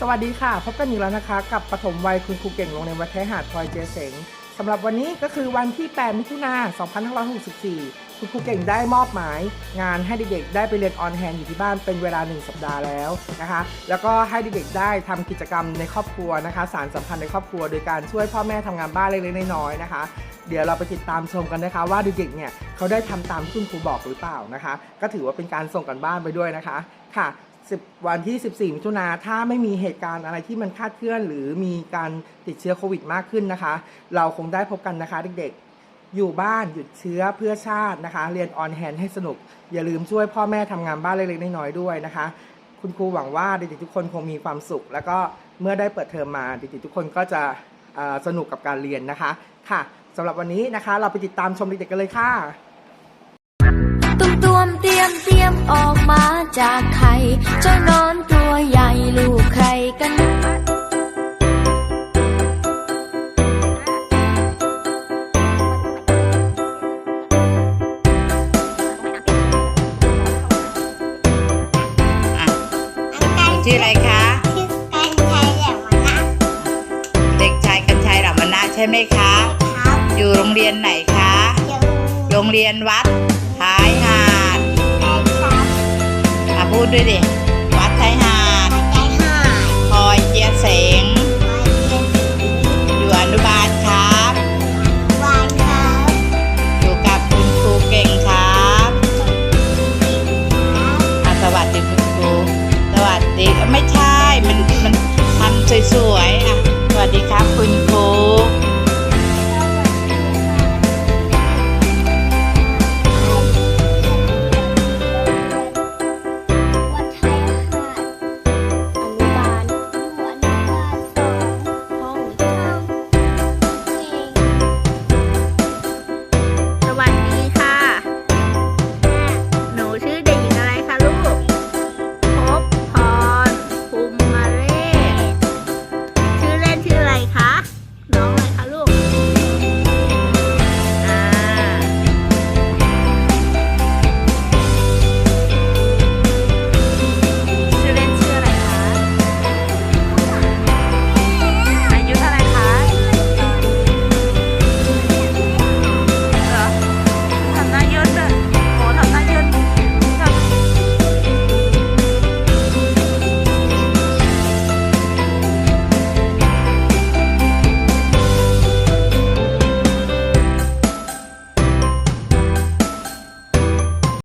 สวัสดีค่ะ พบกันอีกแล้วนะคะ กับปฐมวัยคุณครูเก่งโรงเรียนวัดแท้หาดพลอยเจเสงสำหรับวันนี้ก็คือวันที่ 8 มิถุนายน2564 คุณครูเก่งได้มอบหมาย งานให้เด็กๆได้ไปเรียนออนแฮนอยู่ที่บ้านเป็นเวลา 1 สัปดาห์แล้วนะคะ แล้วก็ให้เด็กๆได้ทำกิจกรรมในครอบครัวนะคะ สารสัมพันธ์ในครอบครัว โดยการช่วยพ่อแม่ทำงานบ้านเล็กๆน้อยๆนะคะเดี๋ยวเราไปติดตามชมกันนะคะ ว่าเด็กๆเนี่ยเขาได้ทำตามที่คุณครูบอกหรือเปล่านะคะ ก็ถือว่าเป็นการส่งกันบ้านไปด้วยนะคะค่ะ 10 วันที่ 14 มิถุนาถ้าไม่มีเหตุการณ์อะไรที่มันคาดเคลื่อน หรือมีการติดเชื้อโควิดมากขึ้นนะคะ เราคงได้พบกันนะคะเด็กๆ อยู่บ้านหยุดเชื้อเพื่อชาตินะคะ เรียนออนแฮนให้สนุก อย่าลืมช่วยพ่อแม่ทำงานบ้านเล็กๆน้อยๆด้วยนะคะ คุณครูหวังว่าเด็กๆทุกคนคงมีความสุข แล้วก็เมื่อได้เปิดเทอมมาเด็กๆทุกคนก็จะสนุกกับการเรียนนะคะค่ะสำหรับวันนี้นะคะ เราไปติดตามชมเด็กๆกันเลยค่ะตุ้มตวมเตรียมเตรียมออกมา จากไข่เจ้านอนตัวใหญ่ลูกใครกันชื่ออะไรคะชื่อการใช้แหลมนะเด็กชายกัญชัยหลัมนะใช่ไหมคะ ครับ อยู่โรงเรียนไหนคะ โรงเรียนวัดท้ายหา ดด้วยดิวัดไทยหาดคอยเจียเสงอยู่อนุบาลครับ อยู่กับคุณครูเก่งครับสวัสดีคุณครู สวัสดี ไม่ใช่ มัน มันทำสวยๆอะ